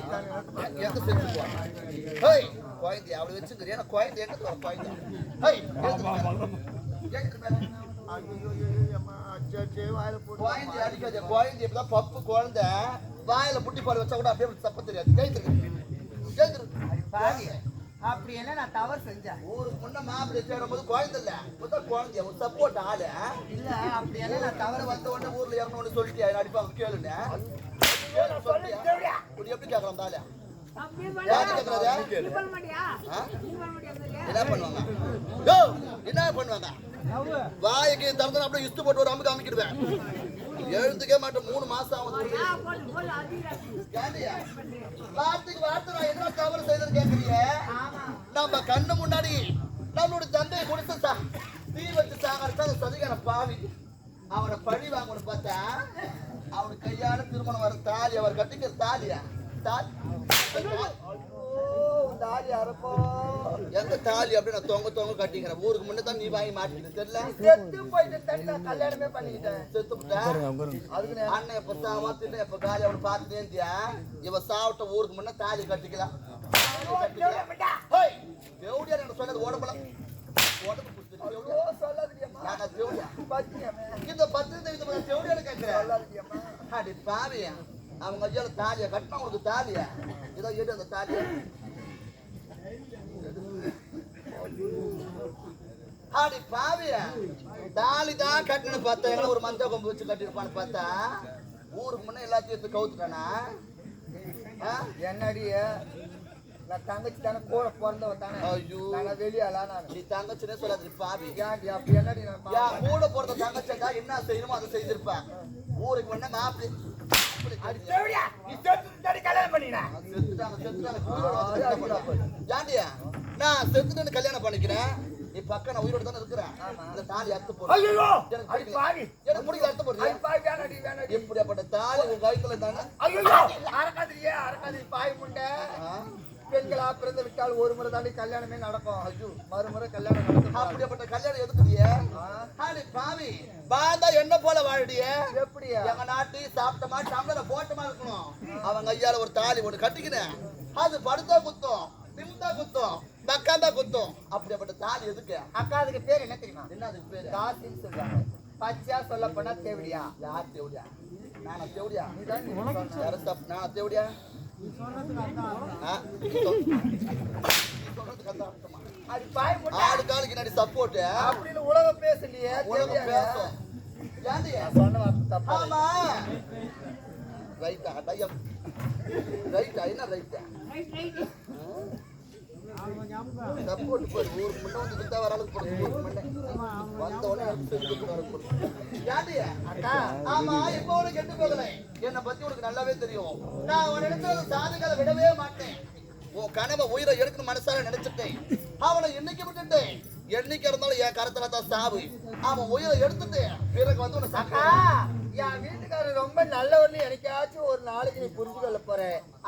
எங்க செத்து ஹேய் குழந்தை அவளை வச்சுக்கிறியா குழந்தை எங்க குழந்தை ஹேய் வாயில குழந்தை அடிக்காத குழந்தை இப்பதான் பப்பு குழந்தை வாயில புட்டி பால் வச்சா கூட அப்படியே தப்ப தெரியாது கைத்துரு அப்படி என்ன நான் தவறு செஞ்சேன் ஊருக்கு முன்ன மாப்பிள்ளை தேடும்போது குழந்தை இல்ல குழந்தைய ஒரு சப்போர்ட் ஆளு இல்ல அப்படி என்ன நான் தவறு வந்த உடனே ஊர்ல இறங்கணும்னு சொல்லிட்டு அடிப்பாங்க கேளுங்க கேட்கலாம் தாலே. யாரு கேட்கறது ஆ? என்ன பண்ணுவாங்க? என்ன பண்ணுவாங்க? வாய்க்கு திறந்து அப்படியே இஸ்து போட்டு ஒரு அமுக்கு அமைக்கிடுவேன் எழுந்துக்கே மாட்டேன். மூணு மாசம் ஆகுது? வார்த்தைக்கு வார்த்தை நான் என்ன தவறு செய்தது கேட்கறீங்க நம்ம கண்ணு முன்னாடி நம்மளோட தந்தையை கொடுத்து சா தீ வச்சு சாகறத அந்த சதிகார பாவி. அவனை பழி வாங்கணும் பார்த்தா அவனுக்கு கையால திருமணம் வர தாலி அவர் கட்டிக்கிற தாலியா? தாலி. தாலி அறப்போ எந்த தாலி அப்படி நான் தொங்க தொங்க கட்டிக்கிறேன். ஊருக்கு முன்னே தான் நீ வாங்கி மாட்டிக்கிட்டு தெரியல? செத்து போயிட்டு கல்யாணமே பண்ணிக்கிட்டேன். செத்து அதுக்கு அண்ணன் எப்ப சாவா தின்ன எப்ப காலி அவனை பார்த்துட்டே இருந்தியா? இவ சாப்பிட்ட ஊருக்கு முன்ன தாலி கட்டிக்கலாம். தேவடியா எனக்கு சொன்னது உடம்புல உடம்பு தேவடியா. தேவடியா? இந்த பத்து கேட்கிறேன். சொல்லாதீங்கம்மா. அடி பாவியா, அவங்க ஐயால தாலியா கட்டினா உனக்கு தாலியா? இதோ எடு அந்த தாலியா. அடி பாவியா? தாலி தான் கட்டினு பார்த்தா எங்களை ஒரு மஞ்சள் கொம்பு வச்சு கட்டிருப்பான்னு பார்த்தா ஊருக்கு முன்ன எல்லாத்தையும் எடுத்து கவுத்துட்டானா? ஆ? என்னடி நான் தங்கச்சி தானே கூட பிறந்தவ தானே. ஐயோ. நான் வெளியாளா நான். நீ தங்கச்சினே சொல்லாது பாவி. ஏன்டி அப்படி என்னடி நான்? கூட பிறந்த தங்கச்சக்கா என்ன செய்யணுமோ அதை செய்திருப்பேன் ஊருக்கு முன்ன மாப்பிள்ளை நான் செத்துட்டேன்னு கல்யாணம் பண்ணிக்கிறேன். நீ பக்கம் நான் உயிரோட தானே இருக்கிறேன் இந்த தாலி அறுத்து போடு. ஐயோ எனக்கு அடி பிடிக்கல. பாவி. எனக்கு பிடிக்கல அறுத்து போடு அடி பாவி வேணாடி வேணாடி இப்படியாப்பட்ட தாலி உன் கழுத்துல தானே? அரக்காதிரியே அரக்காதிரி பாய் முண்டை. பெண்களா பிறந்து விட்டால் ஒரு முறை தாண்டி கல்யாணமே நடக்கும். மறுமுறை கல்யாணம் நடக்கும். அப்படியாப்பட்ட கல்யாணம் எதுக்குடிய? பாவி வாழ்ந்தா என்ன போல வாழடிய? எப்படியா? எங்க நாட்டு சாப்பிட்டமா டம்ளர போட்டமா இருக்கணும். அவங்க ஐயால ஒரு தாலி ஒண்ணு கட்டிக்கினேன் அது படுத்தா குத்தம் நிமிந்தா குத்தம் பக்காந்தா குத்தம். அப்படியாப்பட்ட தாலி எதுக்கு? அக்கா அதுக்கு பேர் என்ன தெரியுமா? என்ன அதுக்கு பேரு? காசின்னு சொல்றாங்க பச்சையா சொல்ல போனா தேவடியா? யார் தேவடியா? நானா தேவடியா? நான் தேவடியா? சொல்றதுக்கு அர்த்தமா? ஆடு காலுக்கு நடி சப்போர்ட் அப்படின்னு உலகம் பேசலையே உலகம் பேசும். ஏன்டியா சொன்ன வார்த்தை தப்பா ஆமா. ரைட்டா டையம் ரைட்டா என்ன ரைட்டா சப்போர்ட் முன்ன வந்து வித்தா வர அளவுக்கு போடுது ஊருக்கு முன்ன வந்த உடனே அடுத்து இதுக்கு வர போடுது யாண்டியா அக்கா ஆமா இப்போ உனக்கு கெட்டு போகலை. என்னை பத்தி உனக்கு நல்லாவே தெரியும். நான் உன் இடத்துல சாதுகளை விடவே மாட்டேன். உன் கனவை உயிரை எடுக்கணும் மனசார நினைச்சிட்டேன் அவனை என்னைக்கு விட்டுட்டேன்? என்னைக்கு இருந்தாலும் என் கருத்துல தான் சாவு. அவன் உயிரை எடுத்துட்டு பிறகு வந்து உன்னை சக்கா என் வீட்டுக்காரர் ரொம்ப நல்லவர்னு எனக்காச்சும் ஒரு நாளைக்கு நீ புரிஞ்சு கொள்ள போற.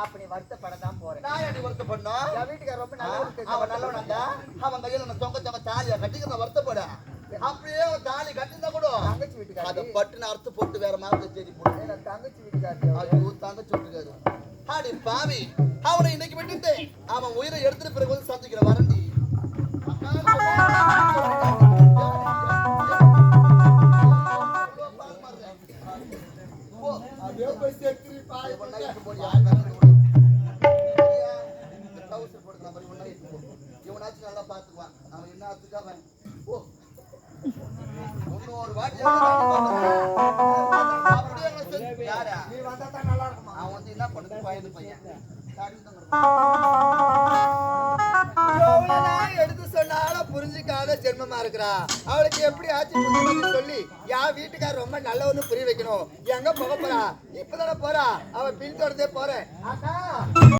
அப்ப நீ வருத்தப்பட தான் போற. நான் ஏன் வருத்த பண்ணா என் வீட்டுக்காரர் ரொம்ப நல்லவர் அவன் நல்லவனாண்டா? அவன் கையில நான் தொங்க தொங்க தாலியா கட்டிக்கிற வருத்தப்பட. அப்படியே அவன் தாலி கட்டிருந்தா கூட தங்கச்சி வீட்டுக்காரர். அதை பட்டுன்னு அறுத்து போட்டு வேற மாதிரி நான் தங்கச்சி வீட்டுக்காரர் தங்கச்சி விட்டுக்காரு ஆடி பாவி. அவனை இன்னைக்கு விட்டுட்டேன் அவன் உயிரை எடுத்துட்டு பிறகு வந்து சந்திக்கிற வரண்டி அப்படியே இவனாச்சும் நல்லா பாத்துக்குவான் அவன் என்ன அத்துக்கு அவன் ஓ வாட்டி அப்படியே நீ வந்தா தான் நல்லா இருக்கும். அவன் வந்து என்ன பண்ணுது? பையன். எடுத்து சொன்னாலும் புரிஞ்சுக்காத ஜென்மமா இருக்கிறா. அவளுக்கு எப்படி ஆச்சு சொல்லி என் வீட்டுக்கார ரொம்ப நல்லவன்னு புரிய வைக்கணும். எங்க போக போறா? இப்பதானே போறா? அவன் பின் தொடர்ந்தே போறேன்.